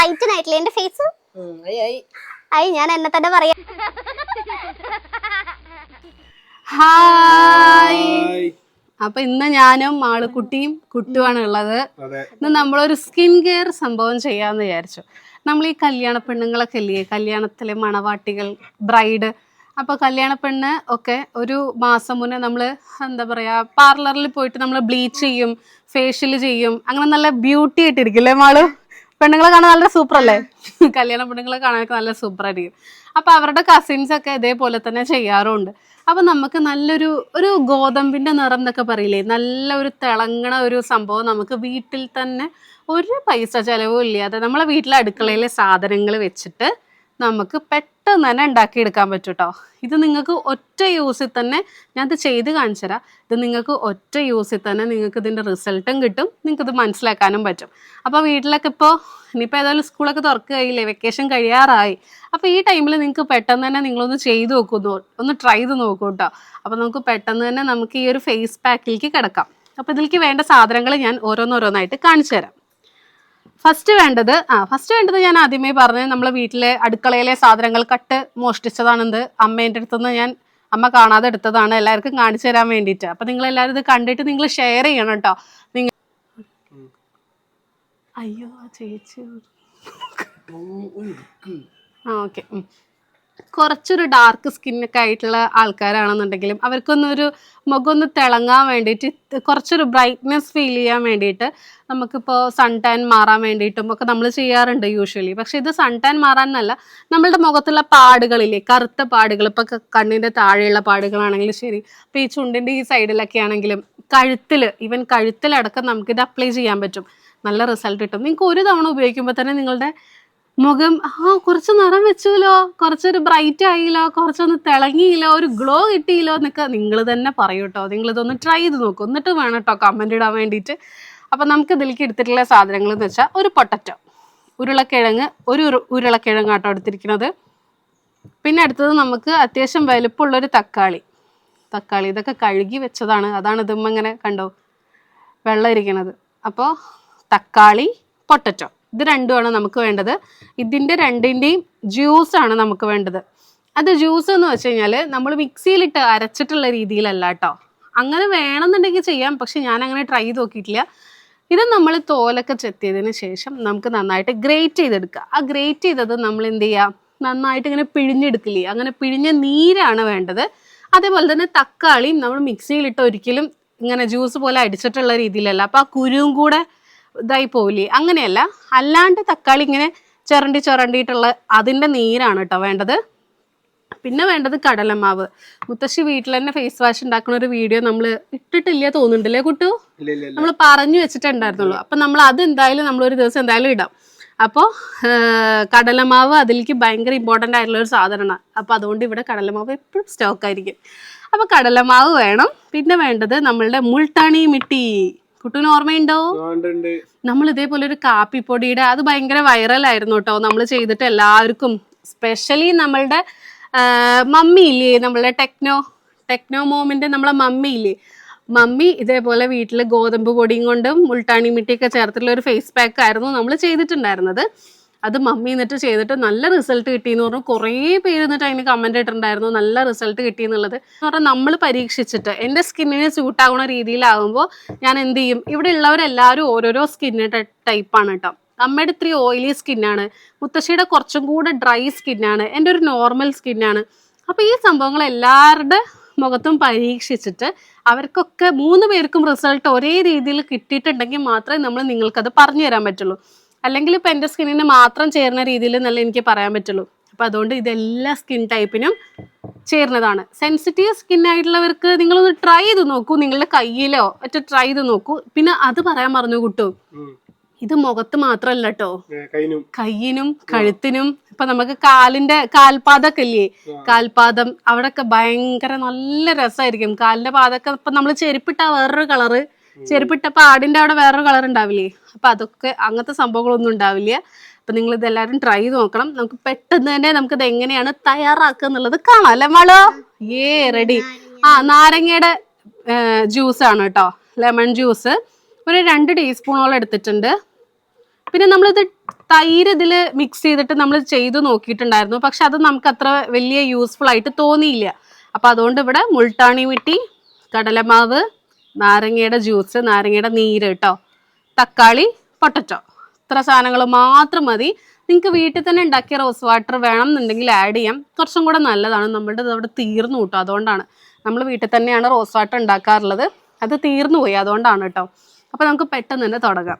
Brighten ആയിട്ടില്ല എന്റെ face ആയി ഞാൻ എന്നെ തന്നെ പറയാം. ഹായ് അപ്പൊ ഇന്ന് ഞാനും ആളുകുട്ടിയും കുട്ടുവാണ് ഉള്ളത്. അതെ. ഇന്ന് നമ്മളൊരു സ്കിൻ കെയർ സംഭവം ചെയ്യാന്ന് വിചാരിച്ചു. നമ്മൾ ഈ കല്യാണ പെണ്ണുങ്ങളൊക്കെ ഇല്ലേ? കല്യാണത്തിലെ മണവാട്ടികൾ ബ്രൈഡ് അപ്പൊ കല്യാണ പെണ്ണ് ഒക്കെ ഒരു മാസം മുന്നേ നമ്മൾ എന്താ പറയാ പാർലറിൽ പോയിട്ട് നമ്മൾ ബ്ലീച്ച് ചെയ്യും ഫേഷ്യൽ ചെയ്യും. അങ്ങനെ നല്ല ബ്യൂട്ടി ആയിട്ടിരിക്കില്ലേ മാളു? പെണ്ണുങ്ങളെ കാണാൻ നല്ല സൂപ്പർ അല്ലേ കല്യാണ പെണ്ണുങ്ങളെ കാണാനൊക്കെ നല്ല സൂപ്പർ ആയിരിക്കും അപ്പൊ അവരുടെ കസിൻസ് ഒക്കെ ഇതേപോലെ തന്നെ ചെയ്യാറുണ്ട്. അപ്പൊ നമുക്ക് നല്ലൊരു ഒരു ഗോതമ്പിന്റെ നിറം എന്നൊക്കെ പറയില്ലേ? നല്ല ഒരു തിളങ്ങണ ഒരു സംഭവം നമുക്ക് വീട്ടിൽ തന്നെ ഒരു പൈസ ചെലവും ഇല്ലാതെ നമ്മളെ വീട്ടിലെ അടുക്കളയിലെ സാധനങ്ങൾ വെച്ചിട്ട് നമുക്ക് പെട്ടെന്ന് തന്നെ ഉണ്ടാക്കിയെടുക്കാൻ പറ്റും കേട്ടോ ഇത് നിങ്ങൾക്ക് ഒറ്റ യൂസിൽ തന്നെ ഞാൻ ഇത് ചെയ്ത് കാണിച്ചു തരാം ഇത് നിങ്ങൾക്ക് ഒറ്റ യൂസിൽ തന്നെ നിങ്ങൾക്ക് ഇതിന്റെ റിസൾട്ടും കിട്ടും. നിങ്ങൾക്ക് ഇത് മനസ്സിലാക്കാനും പറ്റും. അപ്പോൾ വീട്ടിലൊക്കെ ഇപ്പോൾ ഇനിയിപ്പോൾ ഏതായാലും സ്കൂളൊക്കെ തുറക്കുകയില്ലേ വെക്കേഷൻ കഴിയാറായി. അപ്പോൾ ഈ ടൈമിൽ നിങ്ങൾക്ക് പെട്ടെന്ന് തന്നെ നിങ്ങളൊന്ന് ചെയ്ത് നോക്കൂ ഒന്ന്. ട്രൈ ചെയ്ത് നോക്കൂ കേട്ടോ. അപ്പോൾ നമുക്ക് പെട്ടെന്ന് തന്നെ നമുക്ക് ഈ ഒരു ഫേസ് പാക്കിലേക്ക് കിടക്കാം. അപ്പോൾ ഇതിലേക്ക് വേണ്ട സാധനങ്ങൾ ഞാൻ ഓരോന്നോരോന്നായിട്ട് കാണിച്ചു തരാം ഫസ്റ്റ് വേണ്ടത് ആ ഫസ്റ്റ് വേണ്ടത് ഞാൻ ആദ്യമേ പറഞ്ഞു നമ്മളെ വീട്ടിലെ അടുക്കളയിലെ സാധനങ്ങൾ കട്ട് മോഷ്ടിച്ചതാണെന്ത്. അമ്മേന്റെ അടുത്തുനിന്ന് ഞാൻ അമ്മ കാണാതെ എടുത്തതാണ്. എല്ലാവർക്കും കാണിച്ചു തരാൻ വേണ്ടിയിട്ട്. അപ്പൊ നിങ്ങൾ എല്ലാവരും ഇത് കണ്ടിട്ട് നിങ്ങൾ ഷെയർ ചെയ്യണം കേട്ടോ നിങ്ങൾ അയ്യോ ചേച്ചി. ആ ഓക്കെ കുറച്ചൊരു ഡാർക്ക് സ്കിന്നൊക്കെ ആയിട്ടുള്ള ആൾക്കാരാണെന്നുണ്ടെങ്കിലും അവർക്കൊന്നൊരു മുഖമൊന്ന് തിളങ്ങാൻ വേണ്ടിയിട്ട് കുറച്ചൊരു ബ്രൈറ്റ്നെസ് ഫീൽ ചെയ്യാൻ വേണ്ടിയിട്ട് നമുക്കിപ്പോൾ സൺ ടാൻ മാറാൻ വേണ്ടിയിട്ടും ഒക്കെ നമ്മൾ ചെയ്യാറുണ്ട് യൂഷ്വലി പക്ഷെ ഇത് സൺ ടാൻ മാറാനല്ല നമ്മളുടെ മുഖത്തുള്ള പാടുകളില്ലേ കറുത്ത പാടുകൾ ഇപ്പോൾ കണ്ണിന്റെ താഴെയുള്ള പാടുകളാണെങ്കിലും ശരി ഇപ്പോൾ ഈ ചുണ്ടിന്റെ ഈ സൈഡിലൊക്കെ ആണെങ്കിലും കഴുത്തിൽ ഈവൻ കഴുത്തിലടക്കം നമുക്കിത് അപ്ലൈ ചെയ്യാൻ പറ്റും. നല്ല റിസൾട്ട് കിട്ടും. നിങ്ങൾക്ക് ഒരു തവണ ഉപയോഗിക്കുമ്പോൾ തന്നെ നിങ്ങളുടെ മുഖം ആ കുറച്ച് നിറം വെച്ചല്ലോ കുറച്ചൊരു ബ്രൈറ്റ് ആയില്ലോ കുറച്ചൊന്ന് തിളങ്ങിയില്ലോ ഒരു ഗ്ലോ കിട്ടിയില്ലോ എന്നൊക്കെ നിങ്ങൾ തന്നെ പറയൂ കേട്ടോ നിങ്ങൾ ഇതൊന്ന് ട്രൈ ചെയ്ത് നോക്കും. എന്നിട്ട് വേണം കേട്ടോ കമന്റ് ഇടാൻ വേണ്ടിയിട്ട്. അപ്പം നമുക്ക് ഇതിലേക്ക് എടുത്തിട്ടുള്ള സാധനങ്ങൾ എന്ന് വെച്ചാൽ ഒരു പൊട്ടറ്റോ. ഉരുളക്കിഴങ്ങ് ഒരു ഉരു- ഉരുളക്കിഴങ്ങ് ആട്ടോ എടുത്തിരിക്കുന്നത്. പിന്നെ അടുത്തത് നമുക്ക് അത്യാവശ്യം വലുപ്പമുള്ളൊരു തക്കാളി. തക്കാളി ഇതൊക്കെ കഴുകി വെച്ചതാണ്. അതാണ് ഇതുമ്മ ഇങ്ങനെ കണ്ടോ? വെള്ളം ഇരിക്കണത് അപ്പോൾ തക്കാളി പൊട്ടറ്റോ. ഇത് രണ്ടുമാണ് നമുക്ക് വേണ്ടത്. ഇതിന്റെ രണ്ടിന്റെയും ജ്യൂസാണ് നമുക്ക് വേണ്ടത്. അത് ജ്യൂസ് എന്ന് വെച്ച് കഴിഞ്ഞാൽ നമ്മൾ മിക്സിയിലിട്ട് അരച്ചിട്ടുള്ള രീതിയിലല്ല കേട്ടോ അങ്ങനെ വേണമെന്നുണ്ടെങ്കിൽ ചെയ്യാം പക്ഷെ ഞാൻ അങ്ങനെ ട്രൈ ചെയ്ത് നോക്കിയിട്ടില്ല ഇത് നമ്മൾ തോലൊക്കെ ചെത്തിയതിന് ശേഷം നമുക്ക് നന്നായിട്ട് ഗ്രേറ്റ് ചെയ്തെടുക്കുക. ആ ഗ്രേറ്റ് ചെയ്തത് നമ്മൾ എന്ത് ചെയ്യുക? നന്നായിട്ട് ഇങ്ങനെ പിഴിഞ്ഞെടുക്കില്ലേ? അങ്ങനെ പിഴിഞ്ഞ നീരാണ് വേണ്ടത്. അതേപോലെ തന്നെ തക്കാളിയും നമ്മൾ മിക്സിയിലിട്ട് ഒരിക്കലും ഇങ്ങനെ ജ്യൂസ് പോലെ അടിച്ചിട്ടുള്ള രീതിയിലല്ല. അപ്പോൾ ആ കുരുവും കൂടെ ഇതായി പോവില്ലേ? അങ്ങനെയല്ല. അല്ലാണ്ട് തക്കാളി ഇങ്ങനെ ചിരണ്ടി ചിരണ്ടിയിട്ടുള്ള അതിന്റെ നീരാണ് കേട്ടോ വേണ്ടത്. പിന്നെ വേണ്ടത് കടലമാവ്. മുത്തശ്ശി വീട്ടിൽ തന്നെ ഫേസ് വാഷ് ഉണ്ടാക്കുന്ന ഒരു വീഡിയോ നമ്മൾ ഇട്ടിട്ടില്ല തോന്നുന്നുണ്ടല്ലേ കുട്ടു? നമ്മൾ പറഞ്ഞു വെച്ചിട്ടുണ്ടായിരുന്നുള്ളൂ. അപ്പം നമ്മൾ അത് എന്തായാലും നമ്മൾ ഒരു ദിവസം എന്തായാലും ഇടാം. അപ്പോൾ കടലമാവ് അതിലേക്ക് ഭയങ്കര ഇമ്പോർട്ടന്റ് ആയിട്ടുള്ള ഒരു സാധനമാണ്. അപ്പോൾ അതുകൊണ്ട് ഇവിടെ കടലമാവ് എപ്പോഴും സ്റ്റോക്ക് ആയിരിക്കും. അപ്പോൾ കടലമാവ് വേണം. പിന്നെ വേണ്ടത് നമ്മളുടെ മുൾട്ടാണി മിട്ടി. കുട്ടൂന് ഓർമ്മയുണ്ടോ. നമ്മൾ ഇതേപോലെ ഒരു കാപ്പിപ്പൊടിയുടെ അത് ഭയങ്കര വൈറലായിരുന്നു കേട്ടോ. നമ്മൾ ചെയ്തിട്ട് എല്ലാവർക്കും സ്പെഷ്യലി നമ്മളുടെ മമ്മി ഇല്ലേ നമ്മളുടെ ടെക്നോ ടെക്നോ മോമിന്റെ നമ്മളെ മമ്മി ഇല്ലേ മമ്മി ഇതേപോലെ വീട്ടിൽ ഗോതമ്പ് പൊടിയും കൊണ്ടും മുൾട്ടാണി മിട്ടിയൊക്കെ ചേർത്തിട്ടുള്ള ഒരു ഫേസ് പാക്ക് ആയിരുന്നു നമ്മൾ ചെയ്തിട്ടുണ്ടായിരുന്നത്. അത് മമ്മി എന്നിട്ട് ചെയ്തിട്ട് നല്ല റിസൾട്ട് കിട്ടി എന്ന് പറഞ്ഞു. കുറേ പേര് എന്നിട്ട് അതിന് കമന്റ് ഇട്ടിട്ടുണ്ടായിരുന്നു. നല്ല റിസൾട്ട് കിട്ടി എന്നുള്ളത്. എന്ന് പറഞ്ഞാൽ നമ്മൾ പരീക്ഷിച്ചിട്ട് എന്റെ സ്കിന്നിന് സ്യൂട്ടാകുന്ന രീതിയിലാകുമ്പോൾ ഞാൻ എന്ത് ചെയ്യും? ഇവിടെ ഉള്ളവരെല്ലാവരും ഓരോരോ സ്കിന്ന് ടൈപ്പാണ് കേട്ടോ അമ്മയുടെ ഇത്തിരി ഓയിലി സ്കിന്നാണ് മുത്തശ്ശിയുടെ കുറച്ചും കൂടെ ഡ്രൈ സ്കിന്നാണ് എന്റെ ഒരു നോർമൽ സ്കിന്നാണ് അപ്പോൾ ഈ സംഭവങ്ങൾ എല്ലാവരുടെ മുഖത്തും പരീക്ഷിച്ചിട്ട് അവർക്കൊക്കെ മൂന്ന് പേർക്കും റിസൾട്ട് ഒരേ രീതിയിൽ കിട്ടിയിട്ടുണ്ടെങ്കിൽ മാത്രമേ നമ്മൾ നിങ്ങൾക്കത് പറഞ്ഞു തരാൻ പറ്റുള്ളൂ. അല്ലെങ്കിൽ ഇപ്പം എന്റെ സ്കിന്നിന് മാത്രം ചേരുന്ന രീതിയിൽ നല്ല എനിക്ക് പറയാൻ പറ്റുള്ളൂ. അപ്പം അതുകൊണ്ട് ഇതെല്ലാ സ്കിൻ ടൈപ്പിനും ചേരുന്നതാണ് സെൻസിറ്റീവ് സ്കിൻ ആയിട്ടുള്ളവർക്ക് നിങ്ങളൊന്ന് ട്രൈ ചെയ്ത് നോക്കൂ. നിങ്ങളുടെ കയ്യിലോ മറ്റോ ട്രൈ ചെയ്ത് നോക്കൂ. പിന്നെ അത് പറയാൻ പറഞ്ഞു കൂട്ടു. ഇത് മുഖത്ത് മാത്രമല്ല കേട്ടോ കയ്യിനും കഴുത്തിനും ഇപ്പൊ നമുക്ക് കാലിന്റെ കാൽപാതൊക്കെ ഇല്ലേ? കാൽപാദം അവിടെയൊക്കെ ഭയങ്കര നല്ല രസമായിരിക്കും. കാലിന്റെ പാതൊക്കെ ഇപ്പൊ നമ്മൾ ചെരുപ്പിട്ട വേറൊരു കളറ് ചെരുപ്പിട്ട പാടിന്റെ അവിടെ വേറൊരു കളർ ഉണ്ടാവില്ലേ? അപ്പൊ അതൊക്കെ അങ്ങനത്തെ സംഭവങ്ങളൊന്നും ഉണ്ടാവില്ല. അപ്പൊ നിങ്ങൾ ഇതെല്ലാവരും ട്രൈ നോക്കണം. നമുക്ക് പെട്ടെന്ന് തന്നെ നമുക്ക് ഇത് എങ്ങനെയാണ് തയ്യാറാക്കുക എന്നുള്ളത് കാണാം അല്ലേ മാളോ? ഏ റെഡി ആ നാരങ്ങയുടെ ജ്യൂസ് ആണ് കേട്ടോ. ലെമൺ ജ്യൂസ് ഒരു രണ്ട് ടീസ്പൂണോളം എടുത്തിട്ടുണ്ട്. പിന്നെ നമ്മളിത് തൈര് ഇതിൽ മിക്സ് ചെയ്തിട്ട് നമ്മൾ ചെയ്തു നോക്കിയിട്ടുണ്ടായിരുന്നു. പക്ഷെ അത് നമുക്ക് അത്ര വലിയ യൂസ്ഫുൾ ആയിട്ട് തോന്നിയില്ല. അപ്പൊ അതുകൊണ്ട് ഇവിടെ മുൾട്ടാണി മിട്ടി കടലമാവ് നാരങ്ങയുടെ ജ്യൂസ് നാരങ്ങയുടെ നീര് കേട്ടോ തക്കാളി പൊട്ടറ്റോ. ഇത്ര സാധനങ്ങൾ മാത്രം മതി. നിങ്ങൾക്ക് വീട്ടിൽ തന്നെ ഉണ്ടാക്കിയ റോസ് വാട്ടർ വേണം എന്നുണ്ടെങ്കിൽ ആഡ് ചെയ്യാം. കുറച്ചും കൂടെ നല്ലതാണ്. നമ്മളുടെ അവിടെ തീർന്നു കിട്ടും. അതുകൊണ്ടാണ്. നമ്മൾ വീട്ടിൽ തന്നെയാണ് റോസ് വാട്ടർ ഉണ്ടാക്കാറുള്ളത്. അത് തീർന്നു പോയി. അതുകൊണ്ടാണ് കേട്ടോ അപ്പൊ നമുക്ക് പെട്ടെന്ന് തന്നെ തുടങ്ങാം.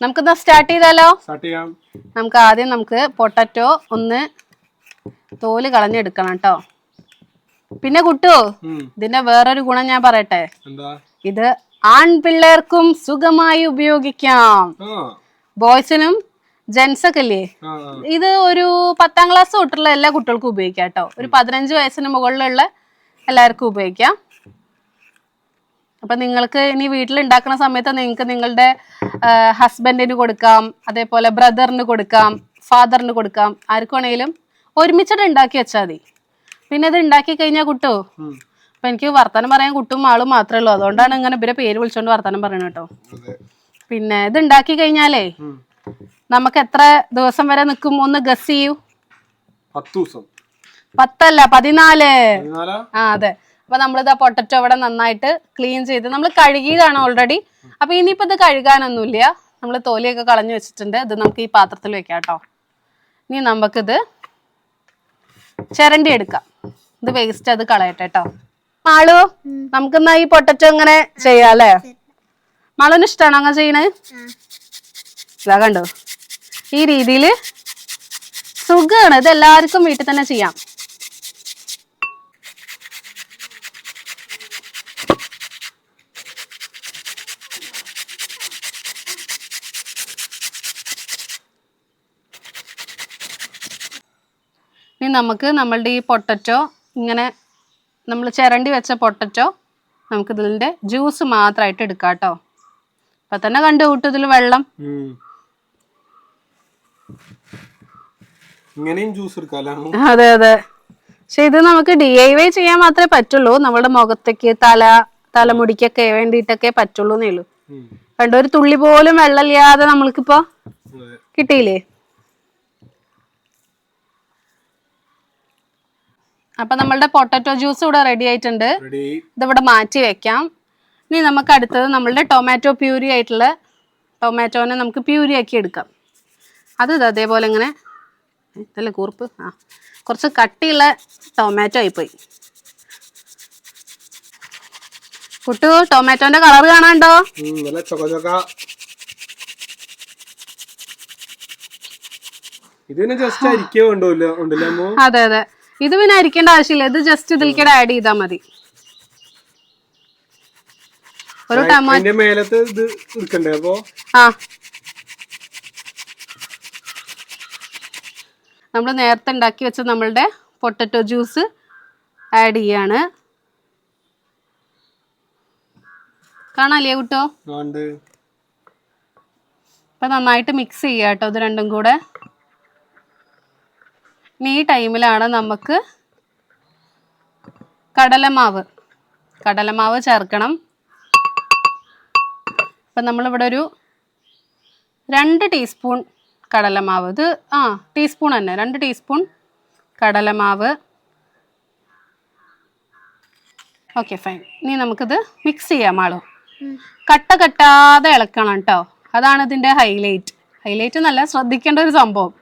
നമുക്കിത് സ്റ്റാർട്ട് ചെയ്താലോ? നമുക്ക് ആദ്യം നമുക്ക് പൊട്ടറ്റോ ഒന്ന് തോൽ കളഞ്ഞെടുക്കണം കേട്ടോ പിന്നെ കുട്ടു. ഇതിന്റെ വേറൊരു ഗുണം ഞാൻ പറയട്ടെ. എന്താ? ഇത് ആൺപിള്ളേർക്കും സുഖമായി ഉപയോഗിക്കാം. ബോയ്സിനും ജെൻസ് ഒക്കെ ആ. ഇത് ഒരു പത്താം ക്ലാസ് തൊട്ടുള്ള എല്ലാ കുട്ടികൾക്കും ഉപയോഗിക്കാം കേട്ടോ. ഒരു പതിനഞ്ച് വയസ്സിന് മുകളിലുള്ള എല്ലാവർക്കും ഉപയോഗിക്കാം. അപ്പൊ നിങ്ങൾക്ക് ഇനി വീട്ടിൽ ഉണ്ടാക്കുന്ന സമയത്ത് നിങ്ങൾക്ക് നിങ്ങളുടെ ഹസ്ബൻഡിന് കൊടുക്കാം അതേപോലെ ബ്രദറിന് കൊടുക്കാം ഫാദറിന് കൊടുക്കാം. ആർക്ക് വേണമെങ്കിലും ഒരുമിച്ചിട്ട് ഉണ്ടാക്കി വെച്ചാൽ മതി. പിന്നെ ഇത് ഉണ്ടാക്കി കഴിഞ്ഞാൽ കുട്ടോ. അപ്പൊ എനിക്ക് വർത്തമാനം പറയാൻ കുട്ടും ആളും മാത്രമേ ഉള്ളൂ. അതുകൊണ്ടാണ് ഇങ്ങനെ ഇവരെ പേര് വിളിച്ചോണ്ട് വർത്തമാനം പറയണ കേട്ടോ. പിന്നെ ഇത് ഉണ്ടാക്കി കഴിഞ്ഞാലേ നമുക്ക് എത്ര ദിവസം വരെ നിൽക്കും? ഒന്ന് ഗസ് ചെയ്യൂ. പത്ത് ദിവസം. പത്തല്ല പതിനാല്. ആ അതെ. അപ്പൊ നമ്മളിത് പൊട്ടറ്റോ ഇവിടെ നന്നായിട്ട് ക്ലീൻ ചെയ്ത് നമ്മൾ കഴുകിയതാണ് ഓൾറെഡി അപ്പൊ ഇനിയിപ്പോ ഇത് കഴുകാനൊന്നുമില്ല. നമ്മൾ തോലിയൊക്കെ കളഞ്ഞു വെച്ചിട്ടുണ്ട്. ഇത് നമുക്ക് ഈ പാത്രത്തിൽ വെക്കാം കേട്ടോ. ഇനി നമുക്കിത് ചിരണ്ടി എടുക്കാം. ഇത് വേസ്റ്റ് അത് കളയട്ടെ കേട്ടോ. മാളു നമുക്കിന്ന് ഈ പൊട്ടറ്റോ ഇങ്ങനെ ചെയ്യാം അല്ലേ മാളുവിന് ഇഷ്ടമാണോ അങ്ങനെ ചെയ്യണേ? ഇതാ കണ്ടോ? ഈ രീതിയിൽ സുഖമാണ് ഇത് എല്ലാവർക്കും വീട്ടിൽ തന്നെ ചെയ്യാം. ഇനി നമുക്ക് നമ്മളുടെ ഈ പൊട്ടറ്റോ ഇങ്ങനെ നമ്മൾ ചിരണ്ടി വെച്ച പൊട്ടറ്റോ നമുക്ക് ഇതിന്റെ ജ്യൂസ് മാത്രമായിട്ട് എടുക്കാം കേട്ടോ ഇപ്പൊ തന്നെ കണ്ടു കൂട്ടു ഇതിൽ വെള്ളം ഇങ്ങനെയും ജ്യൂസ് അതെ അതെ. പക്ഷെ ഇത് നമുക്ക് ഡി ഐ വൈ ചെയ്യാൻ മാത്രമേ പറ്റുള്ളൂ. നമ്മുടെ മുഖത്തേക്ക് തല തലമുടിക്കൊക്കെ വേണ്ടിയിട്ടൊക്കെ പറ്റുള്ളൂ എന്നേ ഉള്ളൂ. കണ്ടോ ഒരു തുള്ളി പോലും വെള്ളമില്ലാതെ നമ്മൾക്കിപ്പോ കിട്ടിയില്ലേ? അപ്പൊ നമ്മളുടെ പൊട്ടറ്റോ ജ്യൂസ് ഇവിടെ റെഡി ആയിട്ടുണ്ട്. ഇതിവിടെ മാറ്റി വെക്കാം. ഇനി നമുക്ക് അടുത്തത് നമ്മളുടെ ടൊമാറ്റോ പ്യൂരി ആയിട്ടുള്ള ടൊമാറ്റോനെ നമുക്ക് പ്യൂരി ആക്കി എടുക്കാം. അത് ഇത് അതേപോലെ ഇങ്ങനെ ഇതല്ലേ കൂർപ്പ് ആ. കുറച്ച് കട്ടിയുള്ള ടൊമാറ്റോ ആയിപ്പോയി. കുട്ടു ടൊമാറ്റോന്റെ കളർ കാണാണ്ടോ അതെ അതെ. ഇത് പിന്നെ അരിക്കേണ്ട ആവശ്യമില്ല. ഇത് ജസ്റ്റ് ഇതിൽ കൂടെ ആഡ് ചെയ്താൽ മതി. ഒരു ടൊമാറ്റോ മേലത്തെ ഇത് എടുക്കണ്ടേ അപ്പോ? ആ. നമ്മൾ നേരത്തെ ഉണ്ടാക്കി വെച്ച നമ്മളുടെ പൊട്ടറ്റോ ജ്യൂസ് ആഡ് ചെയ്യാണ്. കാണാല്ലേ കുട്ടോ? ഇപ്പൊ നന്നായിട്ട് മിക്സ് ചെയ്യാട്ടോ ഇത് രണ്ടും കൂടെ. ഈ ടൈമിലാണ് നമുക്ക് കടലമാവ് കടലമാവ് ചേർക്കണം. അപ്പം നമ്മളിവിടെ ഒരു രണ്ട് ടീസ്പൂൺ കടലമാവ്. ഇത് ആ ടീസ്പൂൺ തന്നെ. രണ്ട് ടീസ്പൂൺ കടലമാവ്. Okay fine. ഇനി നമുക്കിത് മിക്സ് ചെയ്യാം ആളോ. കട്ട കട്ടാതെ ഇളക്കണം കേട്ടോ. അതാണ് ഇതിന്റെ ഹൈലൈറ്റ്. ഹൈലൈറ്റ് നല്ല ശ്രദ്ധിക്കേണ്ട ഒരു സംഭവം.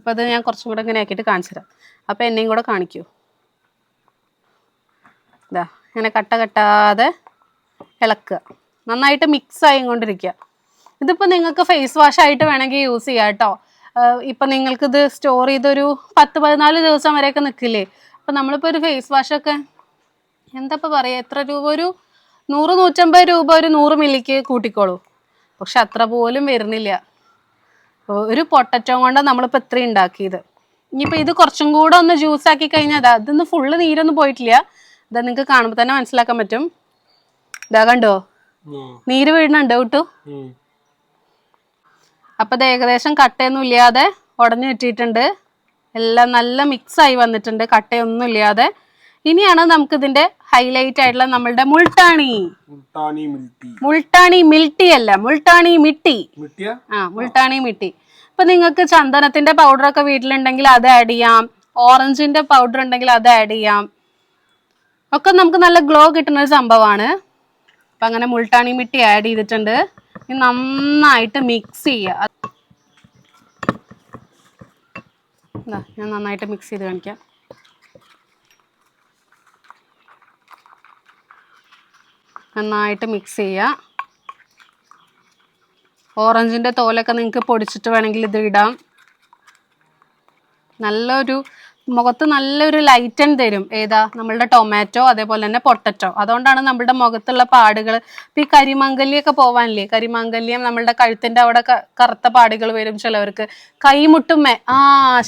അപ്പോൾ അത് ഞാൻ കുറച്ചും കൂടെ ഇങ്ങനെ ആക്കിയിട്ട് കാണിച്ചു തരാം. അപ്പോൾ എന്നെയും കൂടെ കാണിക്കൂ. ഇതാ ഇങ്ങനെ കട്ട കട്ടാതെ ഇളക്കുക. നന്നായിട്ട് മിക്സ് ആയിക്കൊണ്ടിരിക്കുക. ഇതിപ്പോൾ നിങ്ങൾക്ക് ഫേസ് വാഷ് ആയിട്ട് വേണമെങ്കിൽ യൂസ് ചെയ്യാം കേട്ടോ. ഇപ്പം നിങ്ങൾക്കിത് സ്റ്റോർ ചെയ്തൊരു പത്ത് പതിനാല് ദിവസം വരെയൊക്കെ നിൽക്കില്ലേ അപ്പം നമ്മളിപ്പോൾ ഒരു ഫേസ് വാഷൊക്കെ എന്താ ഇപ്പോൾ പറയുക എത്ര രൂപ? ഒരു നൂറ് നൂറ്റമ്പത് രൂപ ഒരു നൂറ് മില്ലിക്ക് കൂട്ടിക്കോളൂ. പക്ഷെ അത്ര പോലും വരുന്നില്ല. ഒരു പൊട്ടറ്റോ കൊണ്ടാണ് നമ്മളിപ്പോൾ ഇത്രയും ഉണ്ടാക്കിയത്. ഇനിയിപ്പോൾ ഇത് കുറച്ചും കൂടെ ഒന്ന് ജ്യൂസ് ആക്കി കഴിഞ്ഞാൽ അതാ ഇതൊന്ന് ഫുള്ള് നീരൊന്നും പോയിട്ടില്ല. ഇതാ നിങ്ങൾക്ക് കാണുമ്പോൾ തന്നെ മനസ്സിലാക്കാൻ പറ്റും. ഇതാ കണ്ടോ? നീര് വീഴുന്നുണ്ട് കിട്ടു അപ്പം ഇത് ഏകദേശം കട്ടയൊന്നും ഇല്ലാതെ ഉടഞ്ഞു കിട്ടിയിട്ടുണ്ട്. എല്ലാം നല്ല മിക്സ് ആയി വന്നിട്ടുണ്ട്. കട്ടയൊന്നും ഇല്ലാതെ. ഇനിയാണ് നമുക്ക് ഇതിന്റെ ഹൈലൈറ്റ് ആയിട്ടുള്ള നമ്മളുടെ മുൾട്ടാണി. മുൾട്ടാണി മിൽട്ടി. അല്ല മുൾട്ടാണി മിട്ടി. ആ മുൾട്ടാണി മിട്ടി. ഇപ്പൊ നിങ്ങൾക്ക് ചന്ദനത്തിന്റെ പൗഡർ ഒക്കെ വീട്ടിലുണ്ടെങ്കിൽ അത് ആഡ് ചെയ്യാം. ഓറഞ്ചിന്റെ പൗഡർ ഉണ്ടെങ്കിൽ അത് ആഡ് ചെയ്യാം. ഒക്കെ നമുക്ക് നല്ല ഗ്ലോ കിട്ടുന്ന ഒരു സംഭവമാണ്. അപ്പൊ അങ്ങനെ മുൾട്ടാണി മിട്ടി ആഡ് ചെയ്തിട്ടുണ്ട്. ഇനി നന്നായിട്ട് മിക്സ് ചെയ്യുക ഞാൻ നന്നായിട്ട് മിക്സ് ചെയ്ത് കാണിക്കാം. നന്നായിട്ട് മിക്സ് ചെയ്യുക ഓറഞ്ചിന്റെ തോലൊക്കെ നിങ്ങൾക്ക് പൊടിച്ചിട്ട് വേണമെങ്കിൽ ഇത് ഇടാം. നല്ലൊരു മുഖത്ത് നല്ലൊരു ലൈറ്റൻ തരും. ഏതാ? നമ്മളുടെ ടൊമാറ്റോ അതേപോലെ തന്നെ പൊട്ടറ്റോ അതുകൊണ്ടാണ് നമ്മളുടെ മുഖത്തുള്ള പാടുകൾ ഇപ്പം ഈ കരിമംഗല്യൊക്കെ പോവാനില്ലേ? കരിമംഗല്യം നമ്മളുടെ കഴുത്തിന്റെ അവിടെ കറുത്ത പാടുകൾ വരും ചിലവർക്ക്. കൈമുട്ടുമ്മേ ആ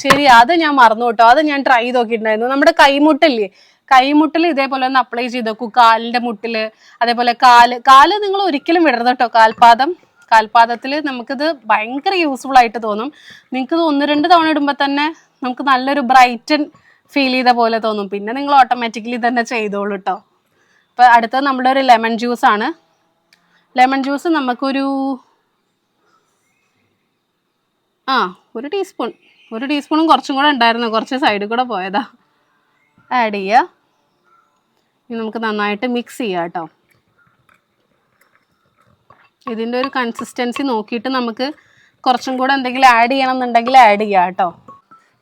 ശരി. അത് ഞാൻ മറന്നു കേട്ടോ. അത് ഞാൻ ട്രൈ നോക്കിയിട്ടുണ്ടായിരുന്നു. നമ്മുടെ കൈമുട്ടില്ലേ? കൈമുട്ടിൽ ഇതേപോലെ ഒന്ന് അപ്ലൈ ചെയ്ത്? നോക്കൂ കാലിന്റെ മുട്ടിൽ അതേപോലെ കാൽ. കാൽ നിങ്ങൾ ഒരിക്കലും വിടരുത് കേട്ടോ. കാൽപാദം. കാൽപാദത്തിൽ നമുക്കിത് ഭയങ്കര യൂസ്ഫുൾ ആയിട്ട് തോന്നും. നിങ്ങൾക്ക് ഇത് ഒന്ന് രണ്ട് തവണ ഇടുമ്പോൾ തന്നെ നമുക്ക് നല്ലൊരു ബ്രൈറ്റൻ ഫീൽ ചെയ്ത പോലെ തോന്നും. പിന്നെ നിങ്ങൾ ഓട്ടോമാറ്റിക്കലി തന്നെ ചെയ്തോളൂ കേട്ടോ അപ്പോൾ അടുത്തത് നമ്മുടെ ഒരു ലെമൺ ജ്യൂസ് ആണ്. ലെമൺ ജ്യൂസ് നമുക്കൊരു ആ ഒരു ടീസ്പൂൺ ഒരു ടീസ്പൂണും കുറച്ചും കൂടെ ഉണ്ടായിരുന്നു. കുറച്ച് സൈഡിൽ കൂടെ പോയതാ. ആഡ് ചെയ്യുക ഇനി നമുക്ക് നന്നായിട്ട് മിക്സ് ചെയ്യാം കേട്ടോ ഇതിന്റെ ഒരു കൺസിസ്റ്റൻസി നോക്കിയിട്ട് നമുക്ക് കുറച്ചും കൂടെ എന്തെങ്കിലും ആഡ് ചെയ്യണം എന്നുണ്ടെങ്കിൽ ആഡ് ചെയ്യാം കേട്ടോ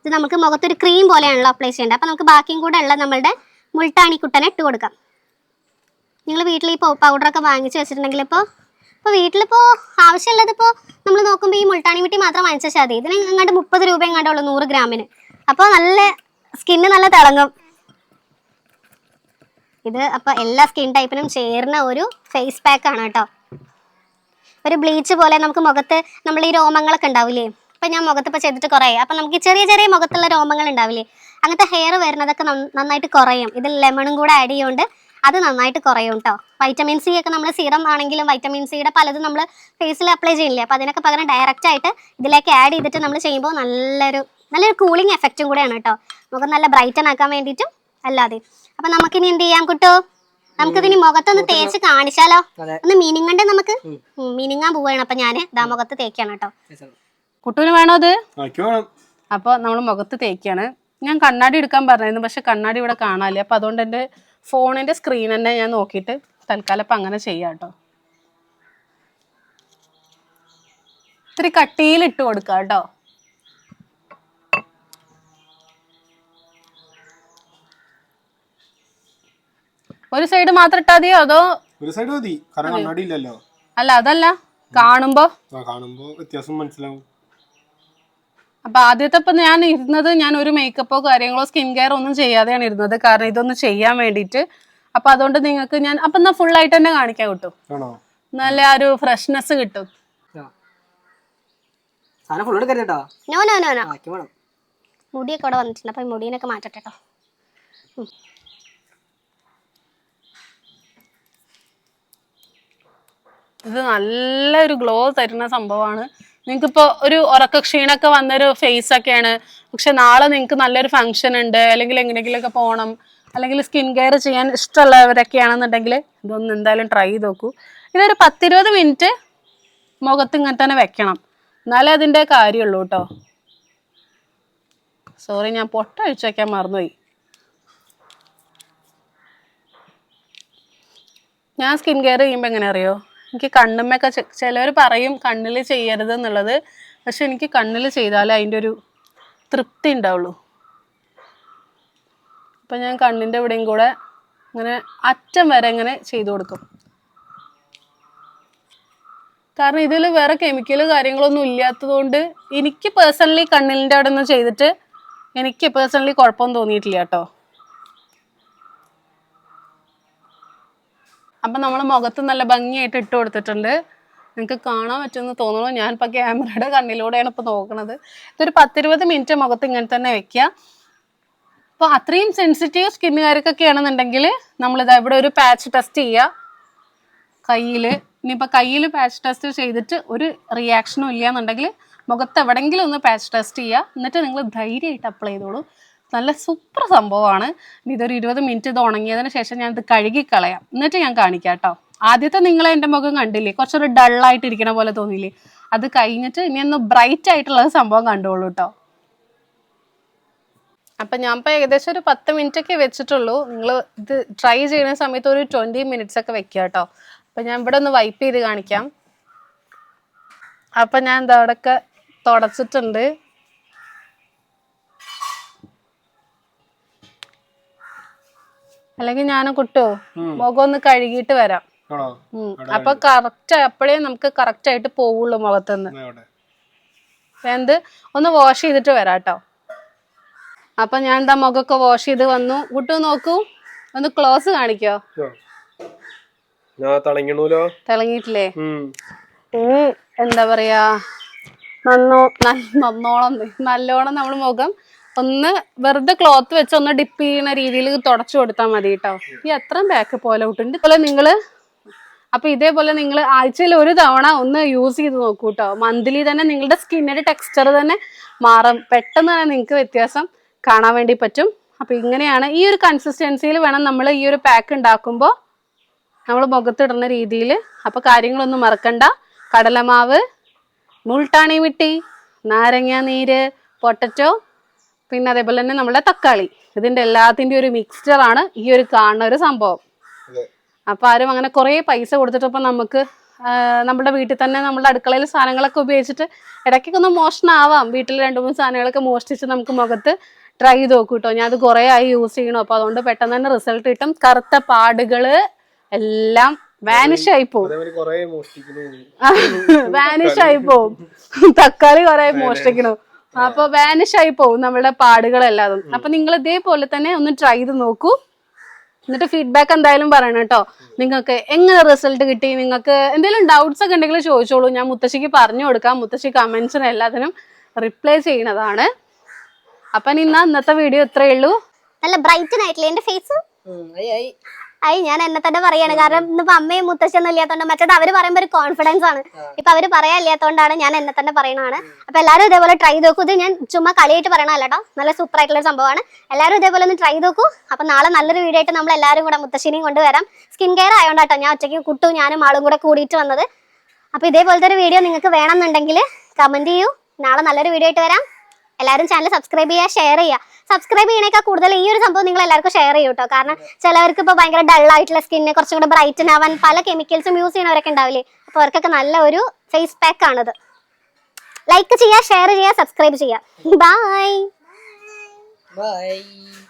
ഇത് നമുക്ക് മുഖത്തൊരു ക്രീം പോലെയാണല്ലോ അപ്ലൈ ചെയ്യേണ്ടത്. അപ്പോൾ നമുക്ക് ബാക്കിയും കൂടെ ഉള്ള നമ്മളുടെ മുൾട്ടാണി കുട്ടനെ ഇട്ട് കൊടുക്കാം. നിങ്ങൾ വീട്ടിൽ ഈ പൗഡറൊക്കെ വാങ്ങിച്ച് വെച്ചിട്ടുണ്ടെങ്കിൽ ഇപ്പോൾ ഇപ്പോൾ വീട്ടിലിപ്പോൾ ആവശ്യമുള്ളതിപ്പോൾ നമ്മൾ നോക്കുമ്പോൾ ഈ മുൾട്ടാണി മിട്ടി മാത്രം വാങ്ങിച്ചാൽ മതി. ഇതിന് എങ്ങാണ്ട് മുപ്പത് രൂപ എങ്ങാണ്ടുള്ളൂ നൂറ് ഗ്രാമിന്. അപ്പോൾ നല്ല സ്കിന്ന് നല്ല തിളങ്ങും. ഇത് അപ്പോൾ എല്ലാ സ്കിൻ ടൈപ്പിനും ചേർന്ന ഒരു ഫേസ് പാക്ക് ആണ് കേട്ടോ. ഒരു ബ്ലീച്ച് പോലെ നമുക്ക് മുഖത്ത് നമ്മൾ ഈ രോമങ്ങളൊക്കെ ഉണ്ടാവില്ലേ? അപ്പൊ ഞാൻ മുഖത്ത് ഇപ്പൊ ചെയ്തിട്ട് കുറേ. അപ്പൊ നമുക്ക് ചെറിയ ചെറിയ മുഖത്തുള്ള രോമങ്ങൾ ഉണ്ടാവില്ലേ? അങ്ങനത്തെ ഹെയർ വരുന്നതൊക്കെ നന്ന- നന്നായിട്ട് കുറയും. ഇതിൽ ലെമണും കൂടെ ആഡ് ചെയ്യുകൊണ്ട് അത് നന്നായിട്ട് കുറയും കേട്ടോ. വൈറ്റമിൻ സി ഒക്കെ നമ്മൾ സീറം ആണെങ്കിലും വൈറ്റമിൻ സിയുടെ പലതും നമ്മൾ ഫേസിൽ അപ്ലൈ ചെയ്യില്ലേ അപ്പോൾ അതിനൊക്കെ പകരം ഡയറക്റ്റ് ആയിട്ട് ഇതിലേക്ക് ആഡ് ചെയ്തിട്ട് നമ്മൾ ചെയ്യുമ്പോൾ നല്ലൊരു നല്ലൊരു കൂളിംഗ് എഫക്റ്റും കൂടെയാണ് കേട്ടോ. മുഖം നല്ല ബ്രൈറ്റൻ ആക്കാൻ വേണ്ടിയിട്ടും അല്ലാതെ. അപ്പൊ നമുക്കിനി എന്ത് ചെയ്യാം കുട്ടോ? നമുക്കിതിനി മുഖത്തൊന്ന് തേച്ച് കാണിച്ചാലോ? ഒന്ന് മീനിങ്ങണ്ട് നമുക്ക് മീനിങ്ങാൻ പോവാണ്. അപ്പൊ ഞാൻ ദാ മുഖത്ത് തേക്കാണ് കേട്ടോ. കുട്ടൂന് വേണോ അത്? അപ്പൊ നമ്മൾ മുഖത്ത് തേക്കാണ്. ഞാൻ കണ്ണാടി എടുക്കാൻ പറഞ്ഞിരുന്നു പക്ഷെ കണ്ണാടി ഇവിടെ കാണാല്ലേ അപ്പൊ അതുകൊണ്ട് എന്റെ ഫോണിന്റെ സ്ക്രീൻ തന്നെ ഞാൻ നോക്കിയിട്ട് തൽക്കാലം അപ്പൊ അങ്ങനെ ചെയ്യാം കേട്ടോ. ഇത്തിരി കട്ടിയിൽ ഇട്ട് കൊടുക്കാം കേട്ടോ. ഒരു സൈഡ് മാത്രം ഇട്ടാ മതിയോ? അതോ ഒരു സൈഡ് മതി. കാരണം കണ്ണാടി ഇല്ലല്ലോ അല്ല അതല്ല. കാണുമ്പോ? ആ കാണുമ്പോ വ്യത്യാസം മനസ്സിലാവും. അപ്പൊ ആദ്യത്തെ ഇപ്പൊ ഞാൻ ഇരുന്നത് ഞാൻ ഒരു മേക്കപ്പോ കാര്യങ്ങളോ സ്കിൻ കെയർ ഒന്നും ചെയ്യാതെയാണ് ഇരുന്നത്. കാരണം ഇതൊന്നും ചെയ്യാൻ വേണ്ടിയിട്ട്. അപ്പൊ അതുകൊണ്ട് നിങ്ങൾക്ക് ഞാൻ അപ്പൊ എന്നാ ഫുൾ ആയിട്ട് തന്നെ കാണിക്കാൻ കിട്ടും. നല്ല ആ ഒരു ഫ്രഷ്നെസ് കിട്ടും. മുടിയൊക്കെ ഇവിടെ വന്നിട്ടുണ്ട്. അപ്പൊ മുടിയൊക്കെ മാറ്റട്ടെ കേട്ടോ ഇത് നല്ലൊരു ഗ്ലോ തരുന്ന സംഭവമാണ്. നിങ്ങൾക്കിപ്പോൾ ഒരു ഉറക്ക ക്ഷീണമൊക്കെ വന്നൊരു ഫേസ് ഒക്കെയാണ് പക്ഷെ നാളെ നിങ്ങൾക്ക് നല്ലൊരു ഫംഗ്ഷൻ ഉണ്ട് അല്ലെങ്കിൽ എങ്ങനെയെങ്കിലുമൊക്കെ പോകണം അല്ലെങ്കിൽ സ്കിൻ കെയർ ചെയ്യാൻ ഇഷ്ടമുള്ളവരൊക്കെയാണെന്നുണ്ടെങ്കിൽ ഇതൊന്ന് എന്തായാലും ട്രൈ ചെയ്ത് നോക്കൂ. ഇതൊരു പത്തിരുപത് മിനിറ്റ് മുഖത്ത് ഇങ്ങനെ തന്നെ വെക്കണം. എന്നാലേ അതിന്റെ കാര്യമുള്ളൂ കേട്ടോ. സോറി ഞാൻ പൊട്ട അഴിച്ചു വയ്ക്കാൻ മറന്നുപോയി. ഞാൻ സ്കിൻ കെയർ ചെയ്യുമ്പോൾ എങ്ങനെ അറിയോ? എനിക്ക് കണ്ണുമ്മയൊക്കെ ചിലവർ പറയും കണ്ണിൽ ചെയ്യരുത് എന്നുള്ളത്. പക്ഷെ എനിക്ക് കണ്ണിൽ ചെയ്താലേ അതിന്റെ ഒരു തൃപ്തി ഉണ്ടാവുള്ളൂ. അപ്പം ഞാൻ കണ്ണിന്റെ ഇവിടെയും കൂടെ ഇങ്ങനെ അറ്റം വരെ ഇങ്ങനെ ചെയ്തു കൊടുക്കും. കാരണം ഇതിൽ വേറെ കെമിക്കൽ കാര്യങ്ങളൊന്നും ഇല്ലാത്തതുകൊണ്ട് എനിക്ക് പേഴ്സണലി കണ്ണിന്റെ അവിടെ നിന്ന് ചെയ്തിട്ട് എനിക്ക് പേഴ്സണലി കുഴപ്പമൊന്നും തോന്നിയിട്ടില്ല കേട്ടോ. അപ്പം നമ്മൾ മുഖത്ത് നല്ല ഭംഗിയായിട്ട് ഇട്ട് കൊടുത്തിട്ടുണ്ട്. നിങ്ങൾക്ക് കാണാൻ പറ്റുമെന്ന് തോന്നുന്നു. ഞാനിപ്പോൾ ക്യാമറയുടെ കണ്ണിലൂടെയാണ് ഇപ്പോൾ നോക്കുന്നത് ഇതൊരു പത്തിരുപത് മിനിറ്റ് മുഖത്ത് ഇങ്ങനെ തന്നെ വെക്കുക അപ്പോൾ അത്രയും സെൻസിറ്റീവ് സ്കിന്നുകാർക്കൊക്കെ ആണെന്നുണ്ടെങ്കിൽ നമ്മളിത് ഇവിടെ ഒരു പാച്ച് ടെസ്റ്റ് ചെയ്യുക കയ്യിൽ ഇനിയിപ്പോൾ കയ്യിൽ പാച്ച് ടെസ്റ്റ് ചെയ്തിട്ട് ഒരു റിയാക്ഷനും ഇല്ല എന്നുണ്ടെങ്കിൽ മുഖത്ത് എവിടെയെങ്കിലും ഒന്ന് പാച്ച് ടെസ്റ്റ് ചെയ്യുക എന്നിട്ട് നിങ്ങൾ ധൈര്യമായിട്ട് അപ്ലൈ ചെയ്തോളൂ. നല്ല സൂപ്പർ സംഭവമാണ്. ഇതൊരു ഇരുപത് മിനിറ്റ് ഇത് ഉണങ്ങിയതിന് ശേഷം ഞാൻ ഇത് കഴുകി കളയാം എന്നിട്ട് ഞാൻ കാണിക്കാം കേട്ടോ ആദ്യത്തെ നിങ്ങൾ എന്റെ മുഖം കണ്ടില്ലേ? കുറച്ചൊരു ഡള്ളായിട്ട് ഇരിക്കണ പോലെ തോന്നിയില്ലേ? അത് കഴിഞ്ഞിട്ട് ഇനി ഒന്ന് ബ്രൈറ്റ് ആയിട്ടുള്ള സംഭവം കണ്ടോളൂ കേട്ടോ അപ്പം ഞാൻ ഇപ്പോൾ ഏകദേശം ഒരു പത്ത് മിനിറ്റ് ഒക്കെ വെച്ചിട്ടുള്ളൂ. നിങ്ങൾ ഇത് ട്രൈ ചെയ്യുന്ന സമയത്ത് ഒരു ട്വന്റി മിനിറ്റ്സ് ഒക്കെ വെക്കുക കേട്ടോ അപ്പം ഞാൻ ഇവിടെ ഒന്ന് വൈപ്പ് ചെയ്ത് കാണിക്കാം. അപ്പം ഞാൻ എന്താ അവിടെയൊക്കെ തുടച്ചിട്ടുണ്ട്. അല്ലെങ്കിൽ ഞാൻ കുട്ടോ മുഖം ഒന്ന് കഴുകിയിട്ട് വരാം. അപ്പൊ കറക്റ്റ് അപ്പോഴേ നമുക്ക് കറക്റ്റ് ആയിട്ട് പോവുള്ളൂ മുഖത്തുനിന്ന്. എന്ത്? ഒന്ന് വാഷ് ചെയ്തിട്ട് വരാം കേട്ടോ അപ്പൊ ഞാൻ എന്താ മുഖമൊക്കെ വാഷ് ചെയ്ത് വന്നു. കുട്ടു നോക്കൂ. ഒന്ന് ക്ലോസ് കാണിക്കോ? ഞാൻ തിളങ്ങണൂലോ? തിളങ്ങിയിട്ടില്ലേ? ഇനി എന്താ പറയാ? നന്നോ. നല്ല- നന്നോളം നല്ലോണം നമ്മൾ മുഖം ഒന്ന് വെറുതെ ക്ലോത്ത് വെച്ച് ഒന്ന് ഡിപ്പ് ചെയ്യുന്ന രീതിയിൽ തുടച്ചു കൊടുത്താൽ മതി കേട്ടോ ഈ അത്രയും ബാക്ക് പോലെ വിട്ടുണ്ട് ഇതുപോലെ നിങ്ങൾ അപ്പൊ ഇതേപോലെ നിങ്ങൾ ആഴ്ചയിൽ ഒരു തവണ ഒന്ന് യൂസ് ചെയ്ത് നോക്കൂ കേട്ടോ മന്ത്ലി തന്നെ നിങ്ങളുടെ സ്കിന്നിന്റെ ടെക്സ്ചർ തന്നെ മാറും. പെട്ടെന്ന് തന്നെ നിങ്ങൾക്ക് വ്യത്യാസം കാണാൻ വേണ്ടി പറ്റും. അപ്പൊ ഇങ്ങനെയാണ് ഈ ഒരു കൺസിസ്റ്റൻസിയിൽ വേണം നമ്മൾ ഈ ഒരു പാക്ക് ഉണ്ടാക്കുമ്പോൾ നമ്മൾ മുഖത്തിടുന്ന രീതിയിൽ അപ്പൊ കാര്യങ്ങളൊന്നും മറക്കണ്ട. കടലമാവ് മുൾട്ടാണി മിട്ടി നാരങ്ങ നീര് പൊട്ടറ്റോ പിന്നെ അതേപോലെ തന്നെ നമ്മുടെ തക്കാളി. ഇതിന്റെ എല്ലാത്തിന്റെ ഒരു മിക്സ്ചർ ആണ് ഈ ഒരു കാണുന്ന ഒരു സംഭവം. അപ്പൊ ആരും അങ്ങനെ കുറെ പൈസ കൊടുത്തിട്ടപ്പോ നമുക്ക് നമ്മുടെ വീട്ടിൽ തന്നെ നമ്മുടെ അടുക്കളയിൽ സാധനങ്ങളൊക്കെ ഉപയോഗിച്ചിട്ട് ഇടയ്ക്കൊക്കെ ഒന്ന് മോഷണമാവാം വീട്ടിൽ രണ്ട് മൂന്ന് സാധനങ്ങളൊക്കെ മോഷ്ടിച്ച് നമുക്ക് മുഖത്ത് ട്രൈ ചെയ്ത് നോക്കൂ കേട്ടോ ഞാൻ അത് കുറേ ആയി യൂസ് ചെയ്യണം. അപ്പൊ അതുകൊണ്ട് പെട്ടെന്ന് തന്നെ റിസൾട്ട് കിട്ടും. കറുത്ത പാടുകൾ എല്ലാം വാനിഷ് ആയി പോകും വാനിഷ് ആയി പോകും തക്കാളി കുറെ മോഷ്ടിക്കണു. അപ്പൊ വാനിഷ് ആയി പോകും നമ്മുടെ പാടുകളെല്ലാതും. അപ്പൊ നിങ്ങൾ ഇതേപോലെ തന്നെ ഒന്ന് ട്രൈ ചെയ്ത് നോക്കൂ. എന്നിട്ട് ഫീഡ്ബാക്ക് എന്തായാലും പറയണം കേട്ടോ. നിങ്ങൾക്ക് എങ്ങനെ റിസൾട്ട് കിട്ടി? നിങ്ങൾക്ക് എന്തെങ്കിലും ഡൗട്ട്സ് ഒക്കെ ഉണ്ടെങ്കിൽ ചോദിച്ചോളൂ. ഞാൻ മുത്തശ്ശിക്ക് പറഞ്ഞു കൊടുക്കാം. മുത്തശ്ശി കമന്റ്സിന് എല്ലാത്തിനും റിപ്ലൈ ചെയ്യണതാണ്. അപ്പം ഇന്ന ഇന്നത്തെ വീഡിയോ ഇത്രയേ ഉള്ളൂ. നല്ല ബ്രൈറ്റ് ആയിട്ടില്ലേ എന്റെ ഫേസ് അയ് ഞാൻ എന്നെ തന്നെ പറയാണ്. കാരണം ഇന്നിപ്പോ അമ്മയും മുത്തശ്ശിയൊന്നും ഇല്ലാത്തതുകൊണ്ട് മറ്റേത് അവർ പറയുമ്പോ ഒരു കോൺഫിഡൻസ് ആണ്. ഇപ്പൊ അവർ പറയാൻ ഇല്ലാത്തതുകൊണ്ടാണ് ഞാൻ എന്നെ തന്നെ പറയണതാണ്. അപ്പൊ എല്ലാവരും ഇതേപോലെ ട്രൈ നോക്കൂ. ഇത് ഞാൻ ചുമ്മാ കളിയായിട്ട് പറയണല്ല കേട്ടോ നല്ല സൂപ്പർ ആയിട്ടുള്ള ഒരു സംഭവമാണ്. എല്ലാവരും ഇതേപോലെ ഒന്ന് ട്രൈ നോക്കൂ. അപ്പൊ നാളെ നല്ലൊരു വീഡിയോ ആയിട്ട് നമ്മൾ എല്ലാവരും കൂടെ മുത്തശ്ശിനെയും കൊണ്ടുവരാം സ്കിൻ കെയർ ആയതുകൊണ്ടാട്ടോ ഞാൻ ഒറ്റയ്ക്ക് കുട്ടു ഞാനും ആളും കൂടെ കൂടിയിട്ട് വന്നത്. അപ്പൊ ഇതേപോലത്തെ ഒരു വീഡിയോ നിങ്ങൾക്ക് വേണമെന്നുണ്ടെങ്കിൽ കമന്റ് ചെയ്യൂ. നാളെ നല്ലൊരു വീഡിയോ ആയിട്ട് വരാം. എല്ലാവരും ചാനൽ സബ്സ്ക്രൈബ് ചെയ്യുക ഷെയർ ചെയ്യുക. സബ്സ്ക്രൈബ് ചെയ്യണേക്കാൾ കൂടുതൽ ഈ ഒരു സംഭവം നിങ്ങൾ എല്ലാവർക്കും ഷെയർ ചെയ്യും കേട്ടോ കാരണം ചിലവർക്ക് ഇപ്പോൾ ഭയങ്കര ഡൾ ആയിട്ടുള്ള സ്കിന്ന് കുറച്ചും കൂടെ ബ്രൈറ്റൻ ആവാൻ പല കെമിക്കൽസും യൂസ് ചെയ്യണവരൊക്കെ ഉണ്ടാവില്ലേ? അപ്പോൾ അവർക്കൊക്കെ നല്ല ഒരു ഫേസ് പാക്ക് ആണത്. ലൈക്ക് ചെയ്യുക ഷെയർ ചെയ്യുക സബ്സ്ക്രൈബ് ചെയ്യുക. Bye Bye.